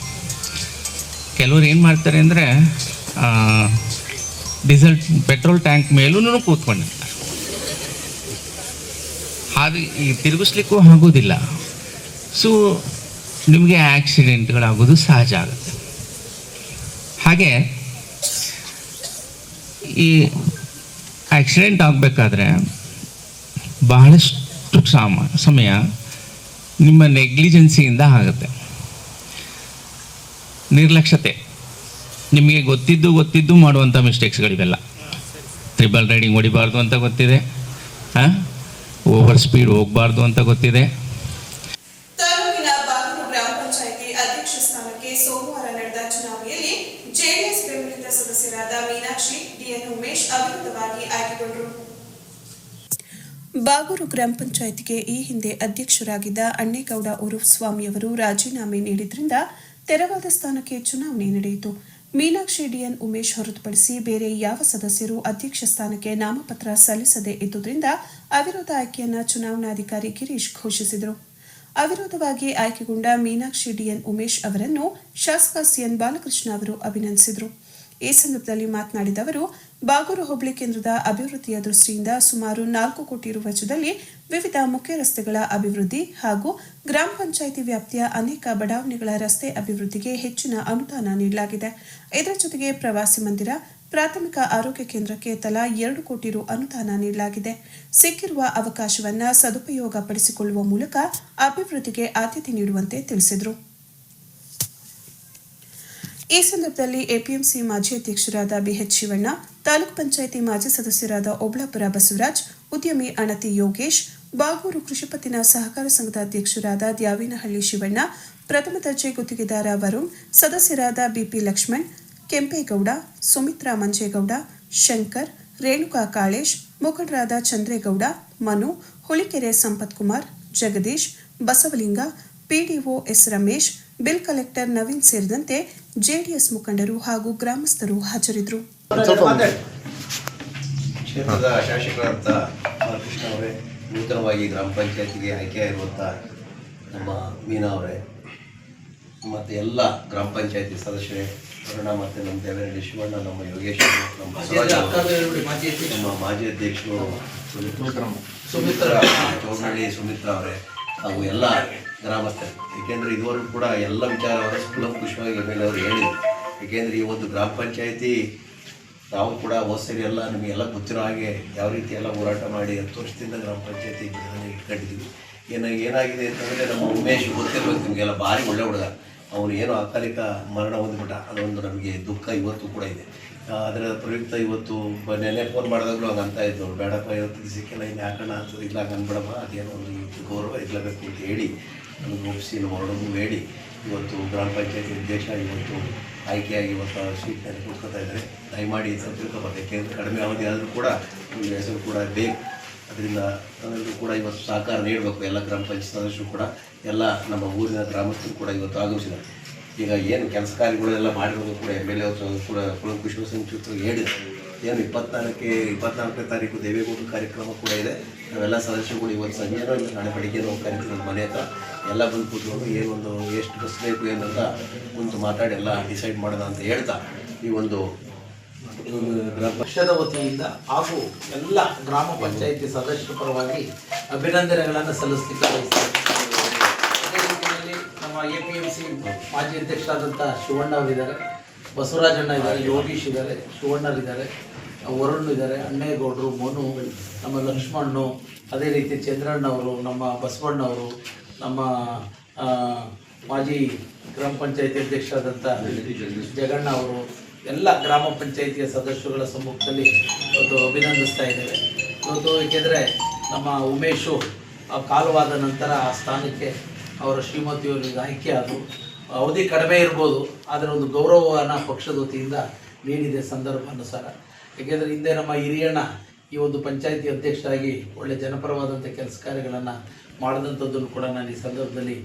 ಕೆಲವರು ಏನು ಮಾಡ್ತಾರೆ ಅಂದರೆ ಡೀಸೆಲ್ ಪೆಟ್ರೋಲ್ ಟ್ಯಾಂಕ್ ಮೇಲೂ ಕೂತ್ಕೊಂಡಿರ್ತಾರೆ. ಅದು ಈ ತಿರುಗಿಸ್ಲಿಕ್ಕೂ ಆಗೋದಿಲ್ಲ. ಸೊ ನಿಮಗೆ ಆಕ್ಸಿಡೆಂಟ್ಗಳಾಗೋದು ಸಹಜ ಆಗುತ್ತೆ. ಹಾಗೆ ಈ ಆಕ್ಸಿಡೆಂಟ್ ಆಗಬೇಕಾದ್ರೆ ಬಹಳಷ್ಟು ಸಾಮ, ಸಮಯ ನಿಮ್ಮ ನೆಗ್ಲಿಜೆನ್ಸಿಯಿಂದ ಆಗುತ್ತೆ. ನಿರ್ಲಕ್ಷ್ಯತೆ. ನಿಮಗೆ ಗೊತ್ತಿದ್ದು ಗೊತ್ತಿದ್ದು ಮಾಡುವಂಥ ಮಿಸ್ಟೇಕ್ಸ್ಗಳಿವೆಲ್ಲ ತ್ರಿಬಲ್ ರೈಡಿಂಗ್ ಹೊಡಿಬಾರ್ದು ಅಂತ ಗೊತ್ತಿದೆ. ಓವರ್ ಸ್ಪೀಡ್ ಹೋಗಬಾರ್ದು ಅಂತ ಗೊತ್ತಿದೆ ತಾಲೂಕಿನ ಬಾಗೂರು ಗ್ರಾಮ ಪಂಚಾಯಿತಿ ಅಧ್ಯಕ್ಷ ಸ್ಥಾನಕ್ಕೆ ಸೋಮವಾರ ನಡೆದ ಚುನಾವಣೆಯಲ್ಲಿ ಜೆಡಿಎಸ್ ಬೆಂಬಲಿತ ಸದಸ್ಯರಾದ ಮೀನಾಕ್ಷಿ ಡಿಎನ್ ಉಮೇಶ್ ಅವಿರೋಧವಾಗಿ ಆಯ್ಕೆಗೊಂಡರು ಬಾಗೂರು ಗ್ರಾಮ ಪಂಚಾಯತ್ಗೆ ಈ ಹಿಂದೆ ಅಧ್ಯಕ್ಷರಾಗಿದ್ದ ಅಣ್ಣೇಗೌಡ ಉರುಫ್ ಸ್ವಾಮಿಯವರು ರಾಜೀನಾಮೆ ನೀಡಿದ್ರಿಂದ ತೆರವಾದ ಸ್ಥಾನಕ್ಕೆ ಚುನಾವಣೆ ನಡೆಯಿತು. ಮೀನಾಕ್ಷಿ ಡಿಎನ್ ಉಮೇಶ್ ಹೊರತುಪಡಿಸಿ ಬೇರೆ ಯಾವ ಸದಸ್ಯರು ಅಧ್ಯಕ್ಷ ಸ್ಥಾನಕ್ಕೆ ನಾಮಪತ್ರ ಸಲ್ಲಿಸದೇ ಇದ್ದುದರಿಂದ ಅವಿರೋಧ ಆಯ್ಕೆಯನ್ನ ಚುನಾವಣಾಧಿಕಾರಿ ಗಿರೀಶ್ ಘೋಷಿಸಿದರು. ಅವಿರೋಧವಾಗಿ ಆಯ್ಕೆಗೊಂಡ ಮೀನಾಕ್ಷಿ ಡಿಎನ್ ಉಮೇಶ್ ಅವರನ್ನು ಶಾಸಕ ಸಿಎನ್ ಬಾಲಕೃಷ್ಣ ಅವರು ಅಭಿನಂದಿಸಿದರು. ಈ ಸಂದರ್ಭದಲ್ಲಿ ಮಾತನಾಡಿದ ಅವರು ಬಾಗೂರು ಹುಬ್ಳಿ ಕೇಂದ್ರದ ಅಭಿವೃದ್ಧಿಯ ದೃಷ್ಟಿಯಿಂದ ಸುಮಾರು ನಾಲ್ಕು ಕೋಟಿ ರು ವೆಚ್ಚದಲ್ಲಿ ವಿವಿಧ ಮುಖ್ಯ ರಸ್ತೆಗಳ ಅಭಿವೃದ್ಧಿ ಹಾಗೂ ಗ್ರಾಮ ಪಂಚಾಯಿತಿ ವ್ಯಾಪ್ತಿಯ ಅನೇಕ ಬಡಾವಣೆಗಳ ರಸ್ತೆ ಅಭಿವೃದ್ಧಿಗೆ ಹೆಚ್ಚಿನ ಅನುದಾನ ನೀಡಲಾಗಿದೆ. ಇದರ ಜೊತೆಗೆ ಪ್ರವಾಸಿ ಮಂದಿರ, ಪ್ರಾಥಮಿಕ ಆರೋಗ್ಯ ಕೇಂದ್ರಕ್ಕೆ ತಲಾ ಎರಡು ಕೋಟಿ ರು ಅನುದಾನ ನೀಡಲಾಗಿದೆ. ಸಿಕ್ಕಿರುವ ಅವಕಾಶವನ್ನು ಸದುಪಯೋಗ ಪಡಿಸಿಕೊಳ್ಳುವ ಮೂಲಕ ಅಭಿವೃದ್ಧಿಗೆ ಆದ್ಯತೆ ನೀಡುವಂತೆ ತಿಳಿಸಿದರು. ಈ ಸಂದರ್ಭದಲ್ಲಿ ಎಪಿಎಂಸಿ ಮಾಜಿ ಅಧ್ಯಕ್ಷರಾದ ಬಿಎಚ್ ಶಿವಣ್ಣ, ತಾಲೂಕ್ ಪಂಚಾಯಿತಿ ಮಾಜಿ ಸದಸ್ಯರಾದ ಒಬ್ಳಾಪುರ ಬಸವರಾಜ್, ಉದ್ಯಮಿ ಅಣತಿ ಯೋಗೇಶ್, ಬಾಗೂರು ಕೃಷಿಪತ್ತಿನ ಸಹಕಾರ ಸಂಘದ ಅಧ್ಯಕ್ಷರಾದ ದ್ಯಾವಿನಹಳ್ಳಿ ಶಿವಣ್ಣ, ಪ್ರಥಮ ದರ್ಜೆ ಗುತ್ತಿಗೆದಾರ ವರುಣ್, ಸದಸ್ಯರಾದ ಬಿಪಿ ಲಕ್ಷ್ಮಣ್, ಕೆಂಪೇಗೌಡ, ಸುಮಿತ್ರಾ ಮಂಜೇಗೌಡ, ಶಂಕರ್, ರೇಣುಕಾ ಕಾಳೇಶ್, ಮುಖಂಡರಾದ Chandregowda, Manu Hulikere Sampath Kumar Jagadish, Basavalinga, PDO S Ramesh, bill collector Naveen ಸೇರಿದಂತೆ ಜೆಡಿಎಸ್ ಮುಖಂಡರು ಹಾಗೂ ಗ್ರಾಮಸ್ಥರು ಹಾಜರಿದ್ದರು. ಕ್ಷೇತ್ರದ ಶಾಸಕರಾದಂಥ ಬಾಲಕೃಷ್ಣ ಅವರೇ ನೂತನವಾಗಿ ಗ್ರಾಮ ಪಂಚಾಯತಿಗೆ ಆಯ್ಕೆಯಾಗಿರುವಂಥ ನಮ್ಮ ಮೀನಾ ಅವರೇ ಮತ್ತು ಎಲ್ಲ ಗ್ರಾಮ ಪಂಚಾಯತಿ ಸದಸ್ಯರೇ ಅರುಣ ಮತ್ತು ನಮ್ಮ ದೇವರಳ್ಳಿ ಶಿವಣ್ಣ ನಮ್ಮ ಯೋಗೇಶ್ ನಮ್ಮ ನಮ್ಮ ಮಾಜಿ ಅಧ್ಯಕ್ಷರು ಸುಮಿತ್ರ. ಚೌಡಹಳ್ಳಿ ಸುಮಿತ್ರಾ ಅವರೇ ಹಾಗೂ ಎಲ್ಲ ಗ್ರಾಮಸ್ಥರು ಏಕೆಂದರೆ ಇದುವರೆಗೂ ಕೂಡ ಎಲ್ಲ ವಿಚಾರವನ್ನು ಕುಲಂಕುಷವಾಗಿ ಎಂ ಎಲ್ ಅವರು ಹೇಳಿದರು. ಏಕೆಂದರೆ ಈ ಒಂದು ಗ್ರಾಮ ಪಂಚಾಯಿತಿ ನಾವು ಕೂಡ ಸರಿ ಎಲ್ಲ ನಿಮಗೆಲ್ಲ ಗೊತ್ತಿರೋ ಹಾಗೆ ಯಾವ ರೀತಿ ಎಲ್ಲ ಹೋರಾಟ ಮಾಡಿ ಹತ್ತು ವರ್ಷದಿಂದ ಗ್ರಾಮ ಪಂಚಾಯಿತಿ ಇಟ್ಕೊಂಡಿದ್ದೀವಿ. ಏನ, ಏನಾಗಿದೆ ಅಂತಂದರೆ ನಮ್ಮ ಉಮೇಶ್ ಗೊತ್ತಿರಬೇಕು ನಿಮಗೆಲ್ಲ ಭಾರಿ ಒಳ್ಳೆ ಹುಡುಗ. ಅವನು ಏನೋ ಅಕಾಲಿಕ ಮರಣ ಹೊಂದ್ಬಿಟ್ಟ. ಅದೊಂದು ನಮಗೆ ದುಃಖ ಇವತ್ತು ಕೂಡ ಇದೆ. ಅದರ ಪ್ರಯುಕ್ತ ಇವತ್ತು ನೆನೆ ಫೋನ್ ಮಾಡಿದಾಗಲೂ ಹಂಗೆ ಅಂತ ಇದ್ದು ಬೇಡಪ್ಪ ಇವತ್ತು ಸಿಕ್ಕಿಲ್ಲ, ಇನ್ನು ಯಾಕಣ್ಣ ಅಂತದ್ದು ಇಲ್ಲ, ಹಂಗೆ ಅನ್ಬೇಡಮ್ಮ ಅದೇನೋ ಒಂದು ಗೌರವ ಇರಲೇಬೇಕು ಅಂತ ಹೇಳಿ ಒಪ್ಪಿಸಿ ನಮ್ಮ ಹೊರಡೋದು ಹೇಳಿ ಇವತ್ತು ಗ್ರಾಮ ಪಂಚಾಯತಿ ಅಧ್ಯಕ್ಷ, ಇವತ್ತು ಆಯ್ಕೆಯಾಗಿ ಇವತ್ತು ಸೀಟ್ನಲ್ಲಿ ಕೂತ್ಕೊತಾ ಇದ್ದಾರೆ. ದಯಮಾಡಿ ತಿಳ್ಕೊಬಾರ್ದು ಯಾಕೆಂದರೆ ಕಡಿಮೆ ಅವಧಿ ಆದರೂ ಕೂಡ ನಿಮ್ಮ ಹೆಸರು ಕೂಡ ಬೇಕು. ಅದರಿಂದ ನಾವೆಲ್ಲರೂ ಕೂಡ ಇವತ್ತು ಸಹಕಾರ ನೀಡಬೇಕು. ಎಲ್ಲ ಗ್ರಾಮ ಪಂಚಾಯತ್ ಸದಸ್ಯರು ಕೂಡ, ಎಲ್ಲ ನಮ್ಮ ಊರಿನ ಗ್ರಾಮಸ್ಥರು ಕೂಡ ಇವತ್ತು ಆಗಮಿಸಿದ್ದಾರೆ. ಈಗ ಏನು ಕೆಲಸ ಕಾರ್ಯಗಳೆಲ್ಲ ಮಾಡಿರೋದು ಕೂಡ ಎಂ ಎಲ್ ಎ ಅವರು ಕೂಡ ಕುಲಂಕುಷ ಚಿತ್ರ ಹೇಳಿದ್ದಾರೆ ಏನು ಇಪ್ಪತ್ನಾಲ್ಕಕ್ಕೆ ಇಪ್ಪತ್ನಾಲ್ಕನೇ ತಾರೀಕು ದೇವೇಗೌಡ ಕಾರ್ಯಕ್ರಮ ಕೂಡ ಇದೆ. ನಾವೆಲ್ಲ ಸದಸ್ಯರುಗಳು ಇವತ್ತು ಸಂಜೆನೋ ಇಲ್ಲ ನಾಳೆ ಬೆಳಿಗ್ಗೆನೋ ನಮ್ಮ ಮನೆ ಹತ್ರ ಎಲ್ಲ ಬಂದು ಕೂತ್ಕೊಂಡು ಏನೊಂದು ಎಷ್ಟು ಬಸ್ ಬೇಕು ಏನಂತ ಕುಂತು ಮಾತಾಡಿ ಎಲ್ಲ ಡಿಸೈಡ್ ಮಾಡೋಣ ಅಂತ ಹೇಳ್ತಾ ಈ ಒಂದು ಪಕ್ಷದ ವತಿಯಿಂದ ಹಾಗೂ ಎಲ್ಲ ಗ್ರಾಮ ಪಂಚಾಯಿತಿ ಸದಸ್ಯರ ಪರವಾಗಿ ಅಭಿನಂದನೆಗಳನ್ನು ರೀತಿಯಲ್ಲಿ ನಮ್ಮ ಎ ಪಿ ಎಂ ಸಿ ಮಾಜಿ ಅಧ್ಯಕ್ಷರಾದಂಥ ಶಿವಣ್ಣ ಅವರಿದ್ದಾರೆ, ಬಸವರಾಜಣ್ಣ ಇದ್ದಾರೆ, ಯೋಗೀಶ್ ಇದ್ದಾರೆ, ಶಿವಣ್ಣರಿದ್ದಾರೆ. ವರುಣ್ ಇದ್ದಾರೆ, ಅಣ್ಣೇಗೌಡರು, ಮನು, ನಮ್ಮ ಲಕ್ಷ್ಮಣ್ಣು, ಅದೇ ರೀತಿ ಚಂದ್ರಣ್ಣವರು, ನಮ್ಮ ಬಸವಣ್ಣವರು, ನಮ್ಮ ಮಾಜಿ ಗ್ರಾಮ ಪಂಚಾಯತಿ ಅಧ್ಯಕ್ಷರಾದಂಥ ಜಗಣ್ಣ ಅವರು, ಎಲ್ಲ ಗ್ರಾಮ ಪಂಚಾಯಿತಿಯ ಸದಸ್ಯರುಗಳ ಸಮ್ಮುಖದಲ್ಲಿ ಇವತ್ತು ಅಭಿನಂದಿಸ್ತಾ ಇದ್ದೇವೆ. ಇವತ್ತು ಏಕೆಂದರೆ ನಮ್ಮ ಉಮೇಶು ಕಾಲವಾದ ನಂತರ ಆ ಸ್ಥಾನಕ್ಕೆ ಅವರ ಶ್ರೀಮತಿಯವರು ಆಯ್ಕೆ ಆದರು. ಅವಧಿ ಕಡಿಮೆ ಇರ್ಬೋದು, ಆದರೆ ಒಂದು ಗೌರವವನ್ನು ಪಕ್ಷದ ವತಿಯಿಂದ ನೀಡಿದೆ ಸಂದರ್ಭ ಅನುಸಾರ. ಏಕೆಂದರೆ ಹಿಂದೆ ನಮ್ಮ ಹಿರಿಯಣ್ಣ ಈ ಒಂದು ಪಂಚಾಯತಿ ಅಧ್ಯಕ್ಷರಾಗಿ ಒಳ್ಳೆ ಜನಪರವಾದಂಥ ಕೆಲಸ ಕಾರ್ಯಗಳನ್ನು ಮಾಡಿದಂಥದ್ದನ್ನು ಕೂಡ ನಾನು ಈ ಸಂದರ್ಭದಲ್ಲಿ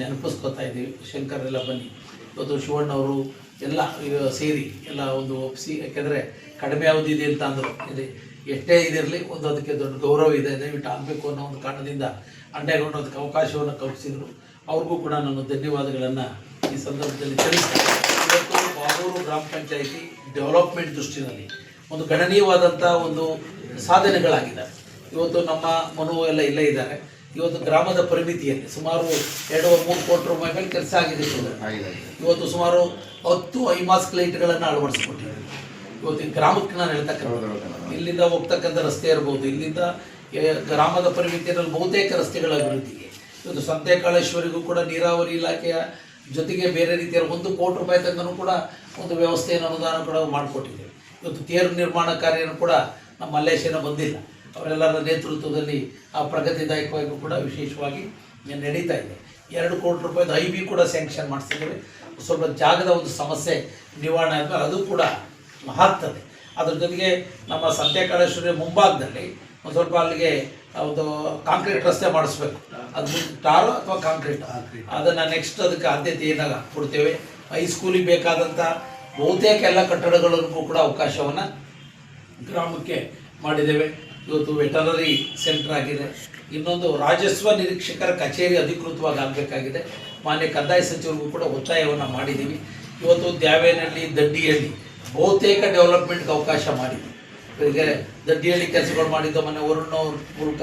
ನೆನಪಿಸ್ಕೊತಾ ಇದ್ದೀವಿ. ಶಂಕರ್ ಎಲ್ಲ ಬನ್ನಿ. ಇವತ್ತು ಶಿವಣ್ಣವರು ಎಲ್ಲ ಈಗ ಸೇರಿ ಎಲ್ಲ ಒಂದು ಒಪ್ಪಿಸಿ ಯಾಕೆಂದರೆ ಕಡಿಮೆ ಇದೆ ಅಂತ ಅಂದರು. ಇದೆ ಎಷ್ಟೇ ಇದಿರಲಿ ಒಂದು ಅದಕ್ಕೆ ದೊಡ್ಡ ಗೌರವ ಇದೆ. ದಯವಿಟ್ಟು ಆಗಬೇಕು ಅನ್ನೋ ಒಂದು ಕಾರಣದಿಂದ ಅಂಡೆಗೊಂಡು ಅದಕ್ಕೆ ಅವಕಾಶವನ್ನು ಕಲ್ಪಿಸಿದರು. ಅವ್ರಿಗೂ ಕೂಡ ನಾನು ಧನ್ಯವಾದಗಳನ್ನು ಈ ಸಂದರ್ಭದಲ್ಲಿ ತಿಳಿಸ್ತೇನೆ. ಬಾಗೂರು ಗ್ರಾಮ ಪಂಚಾಯಿತಿ ಡೆವಲಪ್ಮೆಂಟ್ ದೃಷ್ಟಿನಲ್ಲಿ ಒಂದು ಗಣನೀಯವಾದಂಥ ಒಂದು ಸಾಧನೆಗಳಾಗಿದೆ ಇವತ್ತು ನಮ್ಮ ಮನು ಎಲ್ಲ ಇಲ್ಲೇ ಇದ್ದಾರೆ. ಇವತ್ತು ಗ್ರಾಮದ ಪರಿಮಿತಿಯಲ್ಲಿ ಸುಮಾರು ಎರಡು ಮೂರು ಕೋಟಿ ರೂಪಾಯಿ ಮೇಲೆ ಕೆಲಸ ಆಗಿದೆ. ಇವತ್ತು ಸುಮಾರು ಹತ್ತು ಐಮಾಸ್ ಲೈಟ್ಗಳನ್ನು ಅಳವಡಿಸ್ಕೊಟ್ಟಿದ್ದಾರೆ. ಇವತ್ತು ಈ ಗ್ರಾಮಕ್ಕೆ ನಾನು ಹೇಳ್ತಕ್ಕಂಥ ಇಲ್ಲಿಂದ ಹೋಗ್ತಕ್ಕಂಥ ರಸ್ತೆ ಇರ್ಬೋದು ಇಲ್ಲಿಂದ ಗ್ರಾಮದ ಪರಿಮಿತಿಯಲ್ಲಿ ಬಹುತೇಕ ರಸ್ತೆಗಳ ಅಭಿವೃದ್ಧಿಗೆ. ಇವತ್ತು ಸಂತೆಕಾಳೇಶ್ವರಿಗೂ ಕೂಡ ನೀರಾವರಿ ಇಲಾಖೆಯ ಜೊತೆಗೆ ಬೇರೆ ರೀತಿಯ ಒಂದು ಕೋಟಿ ರೂಪಾಯಿ ತನಕನೂ ಕೂಡ ಒಂದು ವ್ಯವಸ್ಥೆಯನ್ನು ಅನುದಾನ ಕೂಡ ಮಾಡಿಕೊಟ್ಟಿದ್ದೇವೆ ಇವತ್ತು ತೇರು ನಿರ್ಮಾಣ ಕಾರ್ಯನೂ ಕೂಡ ನಮ್ಮ ಮಲ್ಲೇಶನ ಬಂದಿಲ್ಲ. ಅವರೆಲ್ಲರ ನೇತೃತ್ವದಲ್ಲಿ ಆ ಪ್ರಗತಿದಾಯಕವಾಗಿ ಕೂಡ ವಿಶೇಷವಾಗಿ ನಡೀತಾ ಇದೆ. ಎರಡು ಕೋಟಿ ರೂಪಾಯಿದು ಐ ಬಿ ಕೂಡ ಸ್ಯಾಂಕ್ಷನ್ ಮಾಡಿಸಿದ್ದೇವೆ. ಸ್ವಲ್ಪ ಜಾಗದ ಒಂದು ಸಮಸ್ಯೆ ನಿವಾರಣೆ ಆದಮೇಲೆ ಅದು ಕೂಡ ಮಹತ್ತದೆ. ಅದ್ರ ಜೊತೆಗೆ ನಮ್ಮ ಸಂತೆಕಾಳೇಶ್ವರಿ ಮುಂಭಾಗದಲ್ಲಿ ಒಂದು ಸ್ವಲ್ಪ ಅಲ್ಲಿಗೆ ಒಂದು ಕಾಂಕ್ರೀಟ್ ರಸ್ತೆ ಮಾಡಿಸ್ಬೇಕು. ಅದು ಟಾರು ಅಥವಾ ಕಾಂಕ್ರೀಟ್? ಅದನ್ನು ನೆಕ್ಸ್ಟ್ ಅದಕ್ಕೆ ಆದ್ಯತೆಯನ್ನು ಕೊಡ್ತೇವೆ? ಹೈಸ್ಕೂಲಿಗೆ ಬೇಕಾದಂಥ ಬಹುತೇಕ ಎಲ್ಲ ಕಟ್ಟಡಗಳಿಗೂ ಕೂಡ ಅವಕಾಶವನ್ನು ಗ್ರಾಮಕ್ಕೆ ಮಾಡಿದ್ದೇವೆ. ಇವತ್ತು ವೆಟನರಿ ಸೆಂಟರ್ ಆಗಿದೆ. ಇನ್ನೊಂದು ರಾಜಸ್ವ ನಿರೀಕ್ಷಕರ ಕಚೇರಿ ಅಧಿಕೃತವಾಗಿ ಆಗಬೇಕಾಗಿದೆ. ಮಾನ್ಯ ಕಂದಾಯ ಸಚಿವರಿಗೂ ಕೂಡ ಒತ್ತಾಯವನ್ನು ಮಾಡಿದ್ದೀವಿ. ಇವತ್ತು ದ್ಯಾವೇನಹಳ್ಳಿ ದಡ್ಡಿಯಲ್ಲಿ ಬಹುತೇಕ ಡೆವಲಪ್ಮೆಂಟ್ಗೆ ಅವಕಾಶ ಮಾಡಿದ್ವಿ. ಈಗ ದಡ್ಡಿಯಲ್ಲಿ ಕೆಲಸಗಳು ಮಾಡಿದ್ದ ಮೊನ್ನೆ ವರುಣ್ ಮೂಲಕ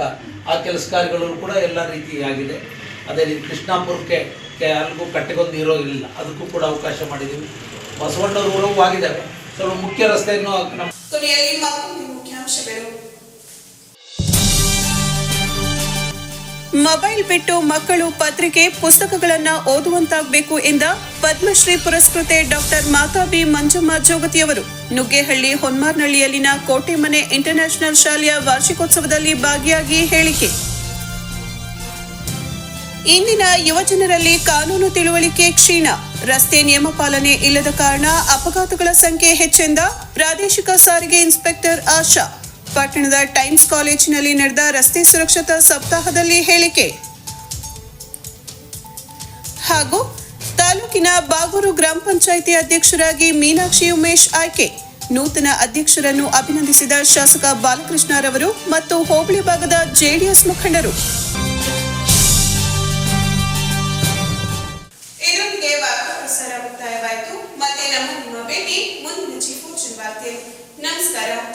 ಆ ಕೆಲಸ ಕಾರ್ಯಗಳು ಕೂಡ ಎಲ್ಲ ರೀತಿಯಾಗಿದೆ ಅದೇ ರೀತಿ ಕೃಷ್ಣಾಪುರಕ್ಕೆ ಅಲ್ಲಿಗೂ ಕಟ್ಟೆಗೊಂದು ಇರೋದಿಲ್ಲ ಇಲ್ಲ ಅದಕ್ಕೂ ಕೂಡ ಅವಕಾಶ ಮಾಡಿದ್ದೀವಿ. ಬಸವಣ್ಣವ್ರ ಊರವು ಆಗಿದ್ದಾವೆ ಸ್ವಲ್ಪ ಮುಖ್ಯ ರಸ್ತೆಯನ್ನು ಮೊಬೈಲ್ ಬಿಟ್ಟು ಮಕ್ಕಳು ಪತ್ರಿಕೆ ಪುಸ್ತಕಗಳನ್ನ ಓದುವಂತಾಗಬೇಕು ಎಂದ ಪದ್ಮಶ್ರೀ ಪುರಸ್ಕೃತೆ ಡಾಕ್ಟರ್ ಮಾತಾಬಿ ಮಂಜಮ್ಮ ಜೋಗತಿಯವರು. ನುಗ್ಗೇಹಳ್ಳಿ ಹೊನ್ಮಾರ್ನಹಳ್ಳಿಯಲ್ಲಿನ ಕೋಟೆಮನೆ ಇಂಟರ್ನ್ಯಾಷನಲ್ ಶಾಲೆಯ ವಾರ್ಷಿಕೋತ್ಸವದಲ್ಲಿ ಭಾಗಿಯಾಗಿ ಹೇಳಿಕೆ. ಇಂದಿನ ಯುವಜನರಲ್ಲಿ ಕಾನೂನು ತಿಳುವಳಿಕೆ ಕ್ಷೀಣ. ರಸ್ತೆ ನಿಯಮ ಪಾಲನೆ ಇಲ್ಲದ ಕಾರಣ ಅಪಘಾತಗಳ ಸಂಖ್ಯೆ ಹೆಚ್ಚೆಂದ ಪ್ರಾದೇಶಿಕ ಸಾರಿಗೆ ಇನ್ಸ್ಪೆಕ್ಟರ್ ಆಶಾ. ಪಟ್ಟಣದ ಟೈಮ್ಸ್ ಕಾಲೇಜಿನಲ್ಲಿ ನಡೆದ ರಸ್ತೆ ಸುರಕ್ಷತಾ ಸಪ್ತಾಹದಲ್ಲಿ ಹೇಳಿಕೆ. ಹಾಗೂ ತಾಲೂಕಿನ ಬಾಗೂರು ಗ್ರಾಮ ಪಂಚಾಯಿತಿ ಅಧ್ಯಕ್ಷರಾಗಿ ಮೀನಾಕ್ಷಿ ಉಮೇಶ್ ಆಯ್ಕೆ. ನೂತನ ಅಧ್ಯಕ್ಷರನ್ನು ಅಭಿನಂದಿಸಿದ ಶಾಸಕ ಬಾಲಕೃಷ್ಣರವರು ಮತ್ತು ಹೋಬಳಿ ಭಾಗದ ಜೆಡಿಎಸ್ ಮುಖಂಡರು. estará